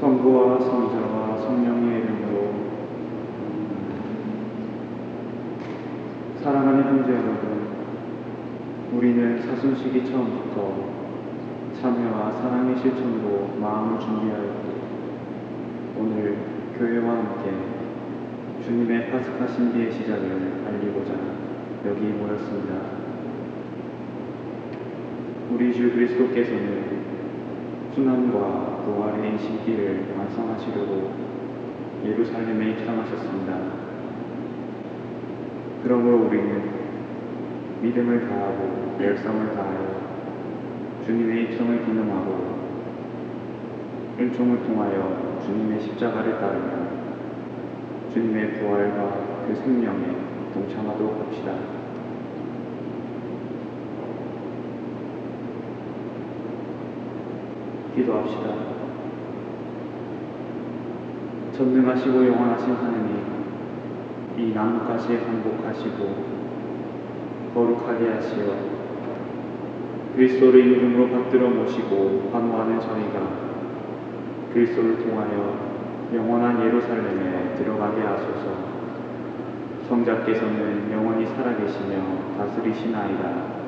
성부와 성자와 성령의 이름으로 사랑하는 형제 여러분, 우리는 사순시기 처음부터 참여와 사랑의 실천으로 마음을 준비하였고 오늘 교회와 함께 주님의 파스카 신비의 시작을 알리고자 여기 모였습니다. 우리 주 그리스도께서는 순환과 부활의 신기를 완성하시려고 예루살렘에 입성하셨습니다. 그러므로 우리는 믿음을 다하고 열성을 다하여 주님의 입성을 기념하고 은총을 통하여 주님의 십자가를 따르며 주님의 부활과 그 생명에 동참하도록 합시다. 기도합시다. 전능하시고 영원하신 하느님, 이 나뭇가지에 항복하시고 거룩하게 하시어 그리스도를 이름으로 받들어 모시고 환호하는 저희가 그리스도를 통하여 영원한 예루살렘에 들어가게 하소서. 성자께서는 영원히 살아계시며 다스리시나이다.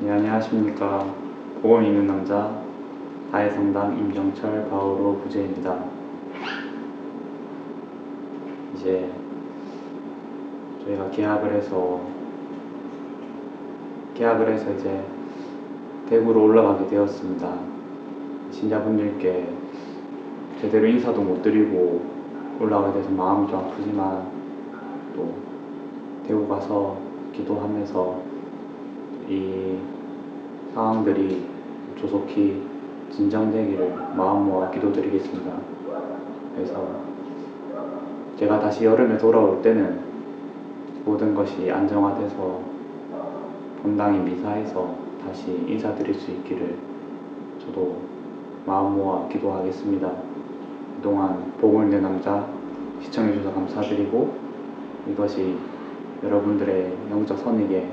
네, 안녕하십니까. 보험 있는 남자 다해성당 임정철 바오로 부재입니다. 이제 저희가 계약을 해서 계약을 해서 이제 대구로 올라가게 되었습니다. 신자분들께 제대로 인사도 못 드리고 올라가게 돼서 마음이 좀 아프지만 또 대구 가서 기도하면서 이 상황들이 조속히 진정되기를 마음 모아 기도드리겠습니다. 그래서 제가 다시 여름에 돌아올 때는 모든 것이 안정화돼서 본당이 미사해서 다시 인사드릴 수 있기를 저도 마음 모아 기도하겠습니다. 그동안 보고 있는 남자 시청해주셔서 감사드리고 이것이 여러분들의 영적 선익에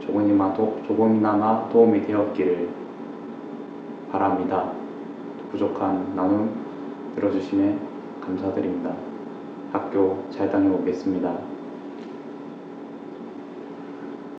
조금이나마, 도, 조금이나마 도움이 되었기를 바랍니다. 부족한 나눔 들어주심에 감사드립니다. 학교 잘 다녀오겠습니다.